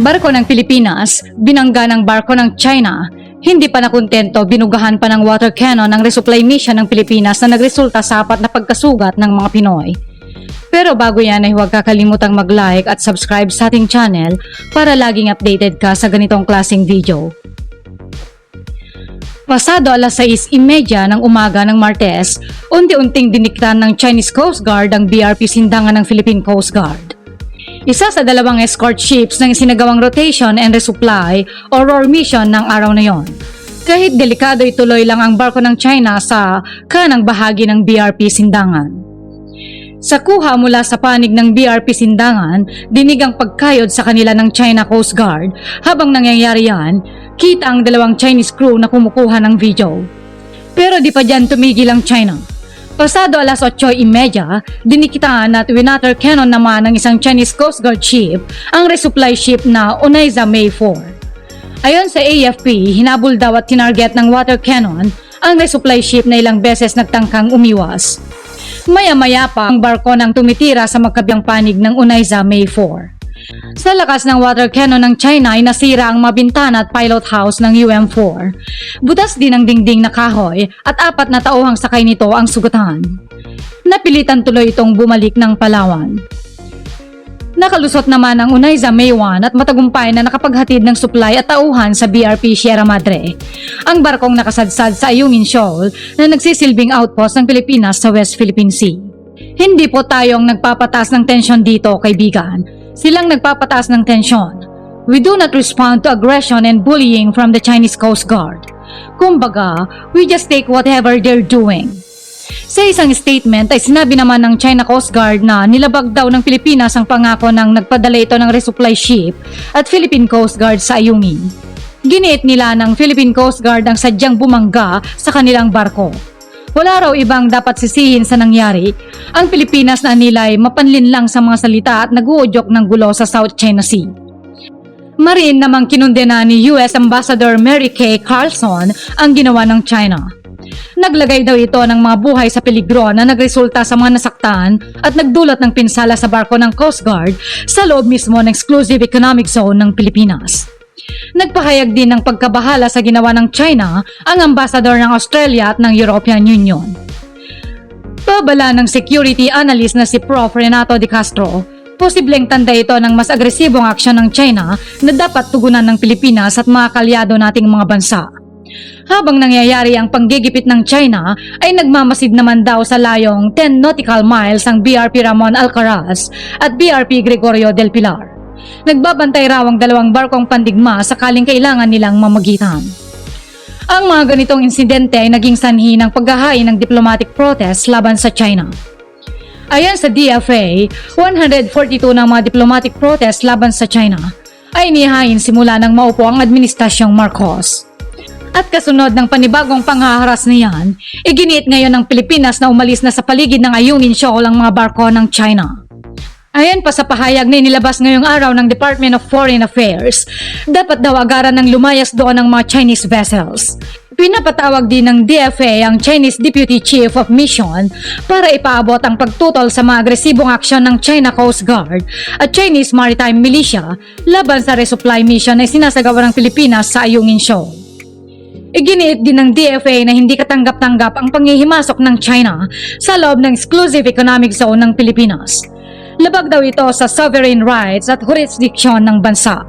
Barko ng Pilipinas, binangga ng barko ng China, hindi pa nakontento, binugahan pa ng water cannon ang resupply mission ng Pilipinas na nagresulta sa apat na pagkasugat ng mga Pinoy. Pero bago yan ay huwag kakalimutang mag-like at subscribe sa ating channel para laging updated ka sa ganitong klaseng video. Pasado alas 6.30 ng umaga ng Martes, unti-unting diniktan ng Chinese Coast Guard ang BRP sindangan ng Philippine Coast Guard. Isa sa dalawang escort ships ng isinagawang rotation and resupply o ROR mission ng araw na yon. Kahit delikado ituloy lang ang barko ng China sa kanang bahagi ng BRP Sindangan. Sa kuha mula sa panig ng BRP Sindangan, dinig ang pagkayod sa kanila ng China Coast Guard. Habang nangyayari yan, kita ang dalawang Chinese crew na kumukuha ng video. Pero di pa dyan tumigil ang China. Pasado alas 8.30, dinikitaan at winater cannon naman ng isang Chinese Coast Guard ship ang resupply ship na Onaiza May 4. Ayon sa AFP, hinabol daw at tinarget ng water cannon ang resupply ship na ilang beses nagtangkang umiwas. Maya-maya pa ang barko nang tumitira sa magkabilang panig ng Unaiza May 4. Sa lakas ng water cannon ng China ay nasira ang mabintana at pilot house ng UM4. Butas din ang dingding na kahoy at apat na tauhang sakay nito ang sugatan. Napilitan tuloy itong bumalik ng Palawan. Nakalusot naman ang Unaiza May 1 at matagumpay na nakapaghatid ng supply at tauhan sa BRP Sierra Madre. Ang barkong nakasadsad sa Ayungin Shoal na nagsisilbing outpost ng Pilipinas sa West Philippine Sea. Hindi po tayong nagpapataas ng tensyon dito, kaibigan. Silang nagpapataas ng tensyon. We do not respond to aggression and bullying from the Chinese Coast Guard. Kumbaga, we just take whatever they're doing. Sa isang statement ay sinabi naman ng China Coast Guard na nilabag daw ng Pilipinas ang pangako ng nagpadala ito ng resupply ship at Philippine Coast Guard sa Ayungin. Giniit nila ng Philippine Coast Guard ang sadyang bumangga sa kanilang barko. Wala raw ibang dapat sisihin sa nangyari. Ang Pilipinas na nilay mapanlin lang sa mga salita at naguudyok ng gulo sa South China Sea. Marin namang kinundena ni US Ambassador Mary Kay Carlson ang ginawa ng China. Naglagay daw ito ng mga buhay sa peligro na nagresulta sa mga nasaktan at nagdulot ng pinsala sa barko ng Coast Guard sa loob mismo ng Exclusive Economic Zone ng Pilipinas. Nagpahayag din ng pagkabahala sa ginawa ng China ang ambassador ng Australia at ng European Union. Pabala ng security analyst na si Prof. Renato De Castro, posibleng tanda ito ng mas agresibong aksyon ng China na dapat tugunan ng Pilipinas at mga kalyado nating mga bansa. Habang nangyayari ang panggigipit ng China, ay nagmamasid naman daw sa layong 10 nautical miles ang BRP Ramon Alcaraz at BRP Gregorio del Pilar. Nagbabantay raw ang dalawang barkong pandigma sakaling kailangan nilang mamagitan. Ang mga ganitong insidente ay naging sanhi ng paghahain ng diplomatic protest laban sa China. Ayon sa DFA, 142 ng mga diplomatic protest laban sa China ay inihain simula ng maupo ang Administrasyong Marcos. At kasunod ng panibagong panghaharas niyan, iginiit ngayon ng Pilipinas na umalis na sa paligid ng Ayungin Shoal ang mga barko ng China. Ayon pa sa pahayag na inilabas ngayong araw ng Department of Foreign Affairs, dapat daw agaran ng lumayas doon ng mga Chinese vessels. Pinapatawag din ng DFA ang Chinese Deputy Chief of Mission para ipaabot ang pagtutol sa mga agresibong aksyon ng China Coast Guard at Chinese Maritime Militia laban sa resupply mission na sinasagawa ng Pilipinas sa Ayungin Shoal. Iginiit din ng DFA na hindi katanggap-tanggap ang panghihimasok ng China sa loob ng Exclusive Economic Zone ng Pilipinas. Labag daw ito sa sovereign rights at jurisdiction ng bansa.